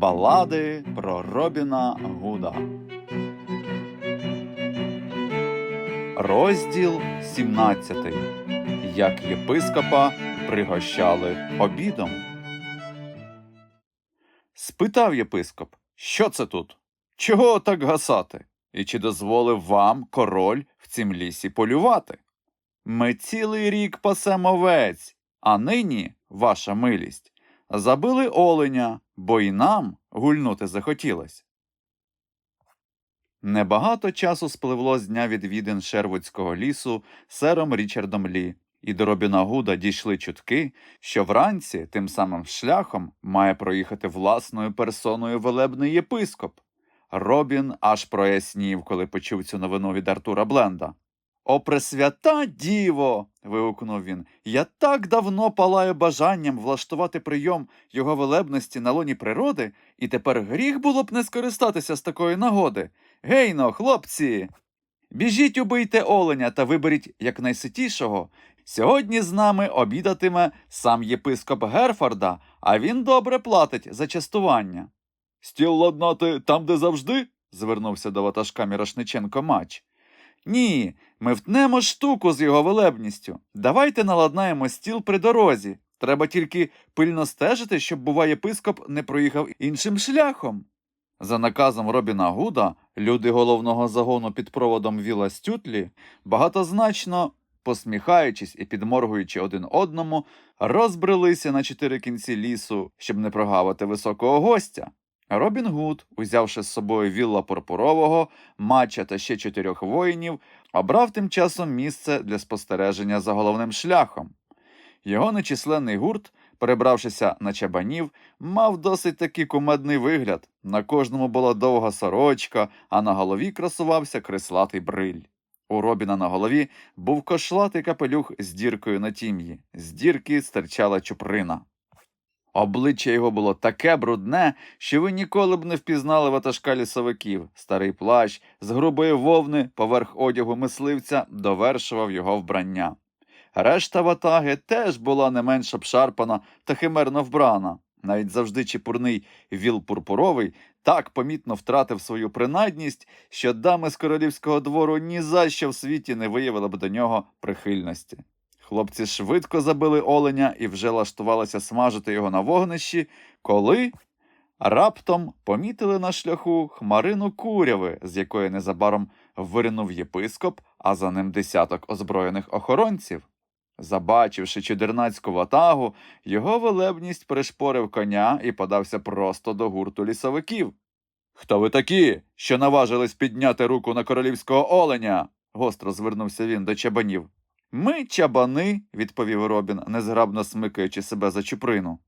Балади про Робіна Гуда. Розділ 17. Як єпископа пригощали обідом. Спитав єпископ, що це тут? Чого так гасати? І чи дозволив вам король в цім лісі полювати? Ми цілий рік пасемо овець, а нині, ваша милість, забили оленя, бо й нам гульнути захотілось. Небагато часу спливло з дня відвідин Шервудського лісу сером Річардом Лі, і до Робіна Гуда дійшли чутки, що вранці тим самим шляхом має проїхати власною персоною велебний єпископ. Робін аж прояснів, коли почув цю новину від Артура Бленда. О, пресвята діво. вигукнув він. Я так давно палаю бажанням влаштувати прийом його велебності на лоні природи, і тепер гріх було б не скористатися з такої нагоди. Гейно, хлопці. Біжіть убийте оленя та виберіть якнайситішого. Сьогодні з нами обідатиме сам єпископ Герфорда, а він добре платить за частування. Стіл ладнати там, де завжди? звернувся до ватажка Мірошниченко Мач. Ні, ми втнемо штуку з його велебністю. Давайте наладнаємо стіл при дорозі. Треба тільки пильно стежити, щоб, бува, єпископ не проїхав іншим шляхом. За наказом Робіна Гуда, люди головного загону під проводом Віла Стютлі, багатозначно, посміхаючись і підморгуючи один одному, розбрелися на чотири кінці лісу, щоб не прогавити високого гостя. Робін Гуд, узявши з собою вілла Пурпурового, мача та ще чотирьох воїнів, обрав тим часом місце для спостереження за головним шляхом. Його нечисленний гурт, перебравшися на чабанів, мав досить таки кумедний вигляд. На кожному була довга сорочка, а на голові красувався крислатий бриль. У Робіна на голові був кошлатий капелюх з діркою на тім'ї. З дірки стирчала чуприна. Обличчя його було таке брудне, що ви ніколи б не впізнали ватажка лісовиків. Старий плащ з грубої вовни поверх одягу мисливця довершував його вбрання. Решта ватаги теж була не менш обшарпана та химерно вбрана. Навіть завжди чепурний віл пурпуровий так помітно втратив свою принадність, що дами з королівського двору ні за що в світі не виявили б до нього прихильності. Хлопці швидко забили оленя і вже лаштувалися смажити його на вогнищі, коли раптом помітили на шляху хмарину куряви, з якої незабаром виринув єпископ, а за ним десяток озброєних охоронців. Забачивши чудернацьку ватагу, його велебність пришпорив коня і подався просто до гурту лісовиків. Хто ви такі, що наважились підняти руку на королівського оленя? гостро звернувся він до чабанів. Ми чабани, відповів Робін, незграбно смикаючи себе за чуприну.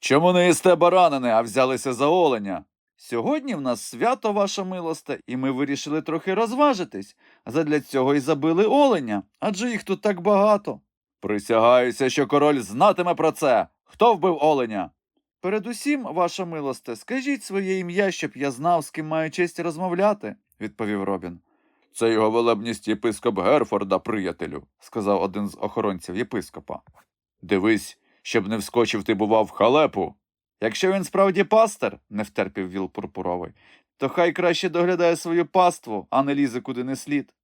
Чому не їсте баранини, а взялися за оленя? Сьогодні в нас свято, ваша милосте, і ми вирішили трохи розважитись. Задля цього й забили оленя, адже їх тут так багато. Присягаюся, що король знатиме про це. Хто вбив оленя? Передусім, ваша милосте, скажіть своє ім'я, щоб я знав, з ким маю честь розмовляти, відповів Робін. Це його велебність єпископ Герфорда, приятелю, сказав один з охоронців єпископа. Дивись, щоб не вскочив ти, бував, в халепу. Якщо він справді пастер, не втерпів віл пурпуровий, то хай краще доглядає свою паству, а не лізе куди не слід.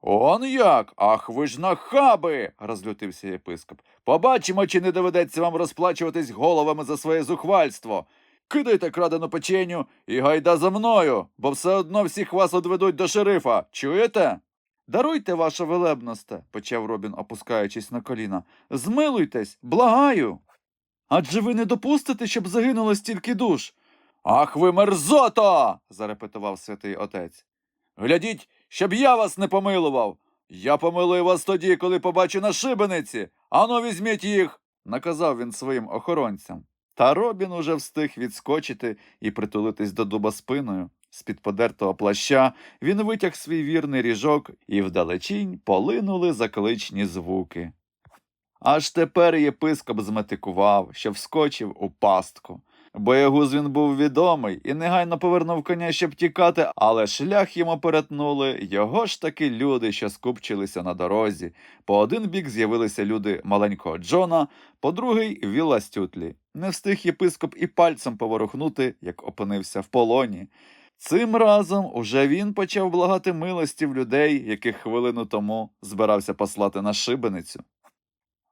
Он як? Ах ви ж нахаби. розлютився єпископ. Побачимо, чи не доведеться вам розплачуватись головами за своє зухвальство. Кидайте крадену печеню і гайда за мною, бо все одно всіх вас одведуть до шерифа. Чуєте? Даруйте, ваша велебносте, почав Робін, опускаючись на коліна. Змилуйтесь, благаю. Адже ви не допустите, щоб загинуло стільки душ. Ах ви мерзота. зарепетував святий отець. Глядіть, щоб я вас не помилував. Я помилую вас тоді, коли побачу на шибениці. Ану, візьміть їх, наказав він своїм охоронцям. Та Робін уже встиг відскочити і притулитись до дуба спиною. З-під подертого плаща він витяг свій вірний ріжок, і вдалечінь полинули закличні звуки. Аж тепер єпископ зметикував, що вскочив у пастку. Боягуз він був відомий і негайно повернув коня, щоб тікати, але шлях йому перетнули його ж таки люди, що скупчилися на дорозі. По один бік з'явилися люди маленького Джона, по другий вілла Стютлі. Не встиг єпископ і пальцем поворухнути, як опинився в полоні. Цим разом уже він почав благати милості в людей, яких хвилину тому збирався послати на шибеницю.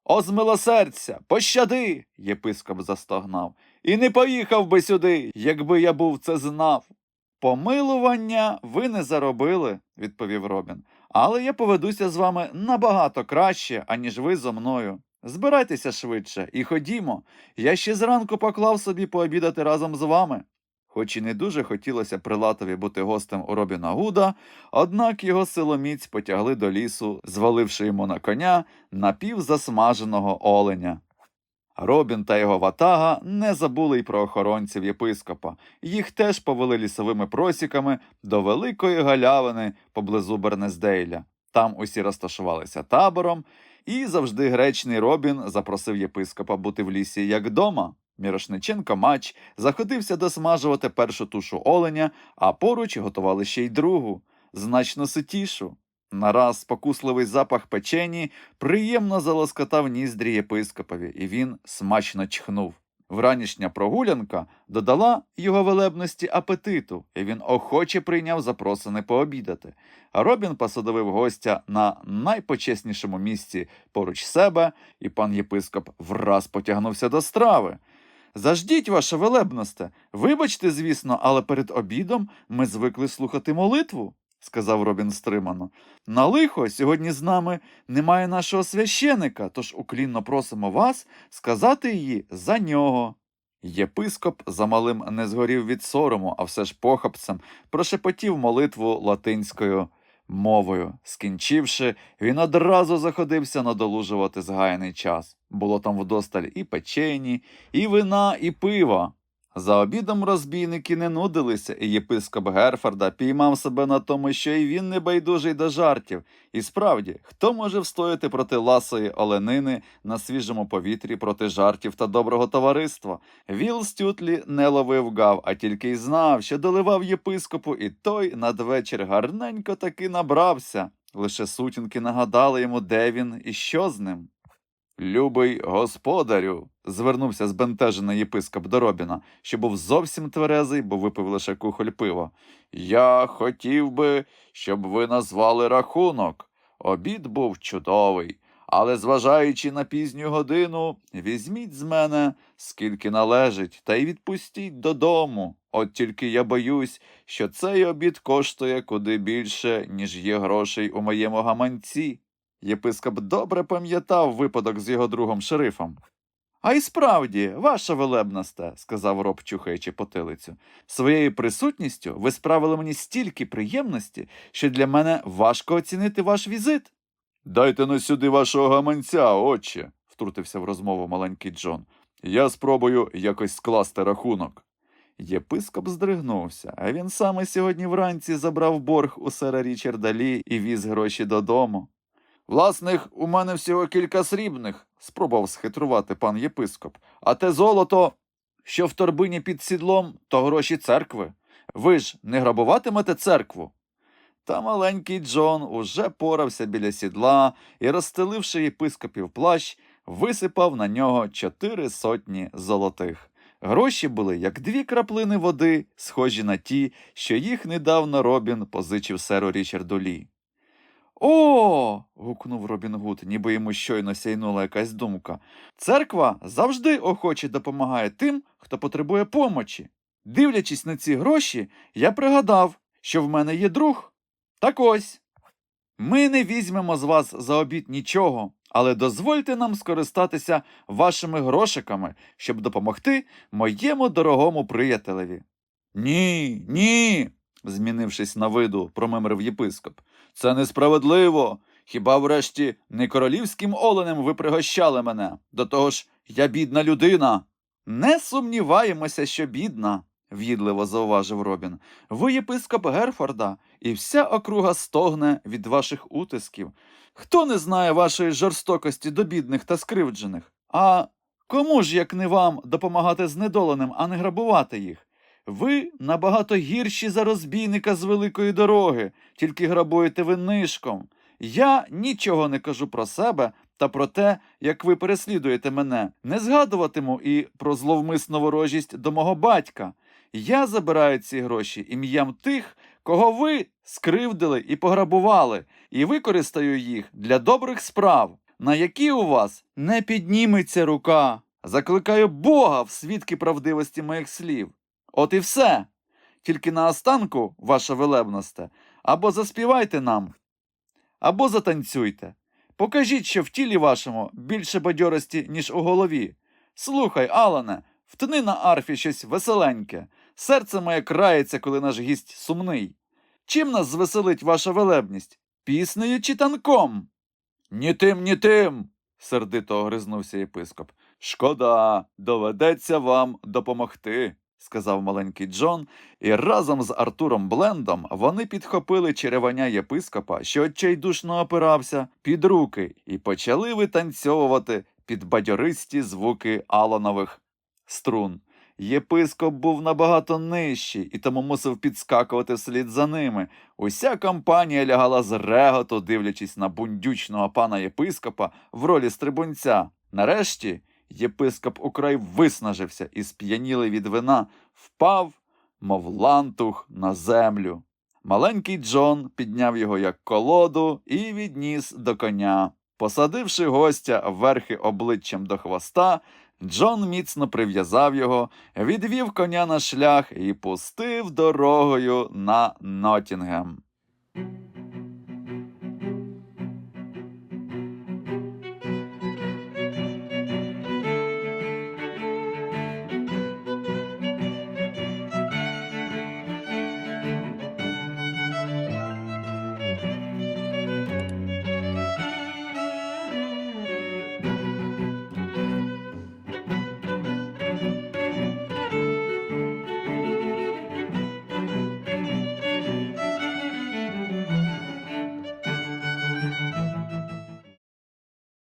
О, змилосердься, пощади. єпископ застогнав. І не поїхав би сюди, якби я був це знав. Помилування ви не заробили, відповів Робін, але я поведуся з вами набагато краще, аніж ви зо мною. Збирайтеся швидше і ходімо. Я ще зранку поклав собі пообідати разом з вами. Хоч і не дуже хотілося прилатові бути гостем у Робіна Гуда, однак його силоміць потягли до лісу, зваливши йому на коня напівзасмаженого оленя. Робін та його ватага не забули й про охоронців єпископа. Їх теж повели лісовими просіками до великої галявини поблизу Бернездейля. Там усі розташувалися табором, і завжди гречний Робін запросив єпископа бути в лісі як дома. Мірошниченко мач заходився досмажувати першу тушу оленя, а поруч готували ще й другу, значно ситішу. Нараз спокусливий запах печені приємно залоскотав ніздрі єпископові, і він смачно чхнув. Вранішня прогулянка додала його велебності апетиту, і він охоче прийняв запросини пообідати. Робін посадовив гостя на найпочеснішому місці поруч себе, і пан єпископ враз потягнувся до страви. Заждіть, ваше велебносте. Вибачте, звісно, але перед обідом ми звикли слухати молитву, сказав Робін стримано. На лихо сьогодні з нами немає нашого священика, тож уклінно просимо вас сказати її за нього. Єпископ замалим не згорів від сорому, а все ж похапцем прошепотів молитву латинською мовою. Скінчивши, він одразу заходився надолужувати згаяний час. Було там вдосталь і печені, і вина, і пива. За обідом розбійники не нудилися, і єпископ Герфорда піймав себе на тому, що і він не байдужий до жартів. І справді, хто може встояти проти ласої оленини на свіжому повітрі проти жартів та доброго товариства? Віл Стютлі не ловив гав, а тільки й знав, що доливав єпископу, і той надвечір гарненько таки набрався. Лише сутінки нагадали йому, де він і що з ним. Любий господарю, звернувся збентежений єпископ до Робіна, що був зовсім тверезий, бо випив лише кухоль пива. Я хотів би, щоб ви назвали рахунок. Обід був чудовий, але, зважаючи на пізню годину, візьміть з мене, скільки належить, та й відпустіть додому. От тільки я боюсь, що цей обід коштує куди більше, ніж є грошей у моєму гаманці. Єпископ добре пам'ятав випадок з його другом шерифом. А й справді, ваша велебносте, сказав роб, чухаючи потилицю, своєю присутністю ви справили мені стільки приємності, що для мене важко оцінити ваш візит. Дайте но сюди вашого гаманця, отче, втрутився в розмову маленький Джон. Я спробую якось скласти рахунок. Єпископ здригнувся, а він саме сьогодні вранці забрав борг у сера Річарда Лі і віз гроші додому. Власних, у мене всього кілька срібних, спробував схитрувати пан єпископ. А те золото, що в торбині під сідлом, то гроші церкви. Ви ж не грабуватимете церкву. Та маленький Джон уже порався біля сідла і, розстеливши єпископів плащ, висипав на нього чотири сотні золотих. Гроші були, як дві краплини води, схожі на ті, що їх недавно Робін позичив серу Річарду Лі. О. гукнув Робін Гуд, ніби йому щойно сяйнула якась думка. Церква завжди охоче допомагає тим, хто потребує помочі. Дивлячись на ці гроші, я пригадав, що в мене є друг. Так ось. Ми не візьмемо з вас за обід нічого, але дозвольте нам скористатися вашими грошиками, щоб допомогти моєму дорогому приятелеві. Ні, ні. змінившись на виду, промимрив єпископ. Це несправедливо. Хіба врешті не королівським оленем ви пригощали мене? До того ж, я бідна людина. Не сумніваємося, що бідна, в'їдливо зауважив Робін. Ви єпископ Герфорда, і вся округа стогне від ваших утисків. Хто не знає вашої жорстокості до бідних та скривджених? А Кому ж, як не вам, допомагати знедоленим, а не грабувати їх? Ви набагато гірші за розбійника з великої дороги, тільки грабуєте ви нишком. Я нічого не кажу про себе та про те, як ви переслідуєте мене. Не згадуватиму і про зловмисну ворожість до мого батька. Я забираю ці гроші ім'ям тих, кого ви скривдили і пограбували, і використаю їх для добрих справ, на які у вас не підніметься рука. Закликаю Бога в свідки правдивості моїх слів. От і все. Тільки наостанку, ваша велебносте, або заспівайте нам, або затанцюйте. Покажіть, що в тілі вашому більше бадьорості, ніж у голові. Слухай, Алане, втни на арфі щось веселеньке. Серце моє крається, коли наш гість сумний. Чим нас звеселить ваша велебність? Піснею чи танком? Ні тим, ні тим. сердито огризнувся єпископ. Шкода, доведеться вам допомогти, сказав маленький Джон, і разом з Артуром Блендом вони підхопили череваня єпископа, що відчайдушно опирався, під руки, і почали витанцьовувати під бадьористі звуки Аланових струн. Єпископ був набагато нижчий і тому мусив підскакувати вслід за ними. Уся компанія лягала з реготу, дивлячись на бундючного пана єпископа в ролі стрибунця. Нарешті єпископ украй виснажився і сп'янілий від вина впав, мов лантух на землю. Маленький Джон підняв його як колоду і відніс до коня. Посадивши гостя верхи обличчям до хвоста, Джон міцно прив'язав його, відвів коня на шлях і пустив дорогою на Нотінгем.